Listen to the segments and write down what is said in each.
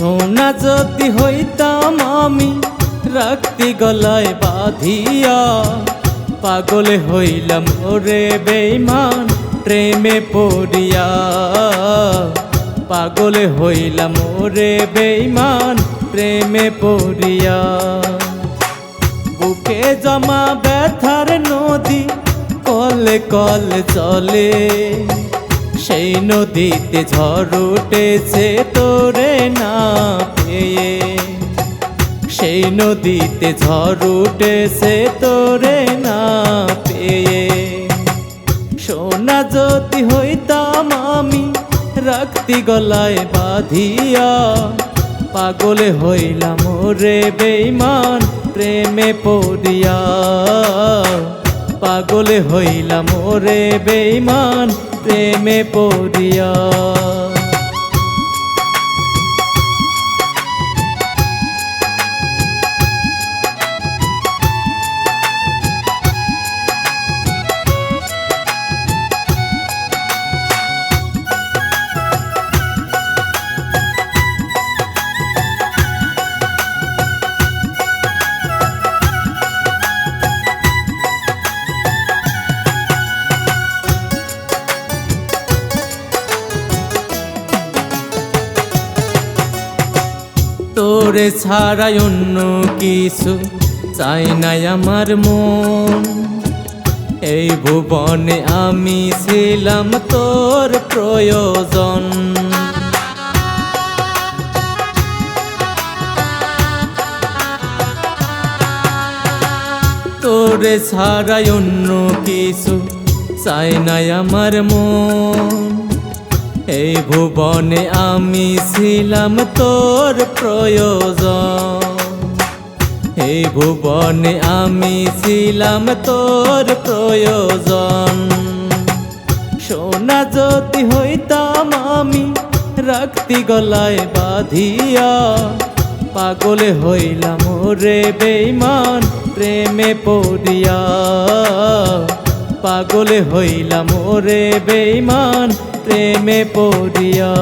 সোনা যদি হইতাম আমি, রাখতি গলায় বাঁধিয়া, পাগলে হইলাম ওরে বেইমান প্রেমে পড়িয়া। পাগলে হইলাম ওরে বেইমান প্রেমে পড়িয়া। বুকে জমা ব্যথার নদী কলে কলে চলে। সেই নদীতে ঝড় উঠেছে তোরে না পেয়ে। সেই নদীতে ঝড় উঠেছে তোরে না পেয়ে। সোনা যদি হইতাম আমি রাখতি গলায় বাঁধিয়া, পাগলে হইলাম রে বেইমান প্রেমে পড়িয়া। পাগলে হইলাম রে বেইমান প্রেমে পড়িয়া তোরে ছাড়াই অন্য কিছু চাই নাই আমার মন। এই ভুবনে আমি ছিলাম তোর প্রয়োজন। তোরে ছাড়াই অন্য কিছু চাই নাই আমার মন। এই ভুবনে আমি ছিলাম তোর প্রয়োজন। এই ভুবনে আমি ছিলাম তোর প্রয়োজন। সোনা যদি হইতাম আমি রাখতি গলায় বাঁধিয়া, পাগলে হইলাম রে বেইমান প্রেমে পড়িয়া। পাগলে হইলাম রে বেইমান প্রেমে পড়িয়া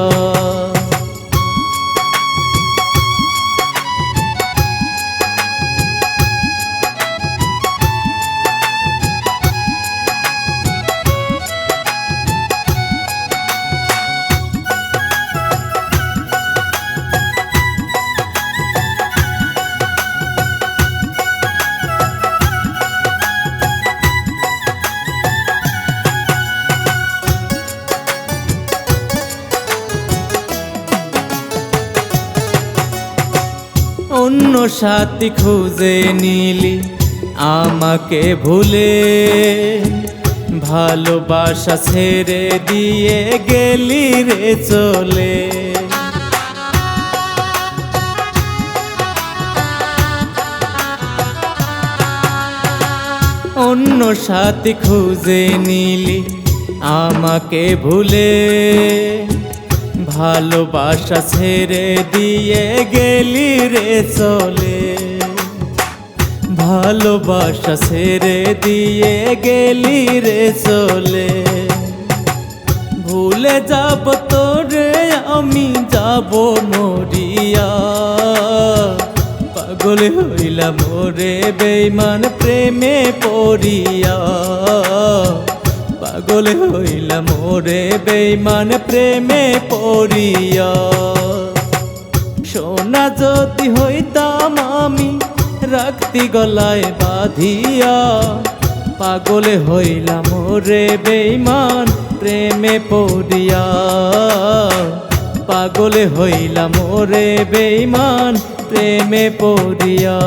অন্য সাথী খুঁজে নিলি, আমাকে ভুলে। ভালোবাসা ছেড়ে দিয়ে গেলি রে, চলে। অন্য সাথী খুঁজে নিলি, আমাকে ভুলে। ভালোবাসা ছেড়ে দিয়ে গেলি রে চলে। ভালোবাসা ছেড়ে দিয়ে গেলি রে চলে। ভুলে যাব তোরে, আমি যাব মরিয়া। পাগল হইলাম মোরে বেইমান প্রেমে পড়িয়া। পাগল হইলাম মোরে বেইমান প্রেমে পড়িয়া। সোনা যদি হইতাম আমি রাখতি গলায় বাঁধিয়া। পাগলে হইলাম রে বেইমান প্রেমে পড়িয়া। পাগলে হইলাম রে বেইমান প্রেমে পড়িয়া।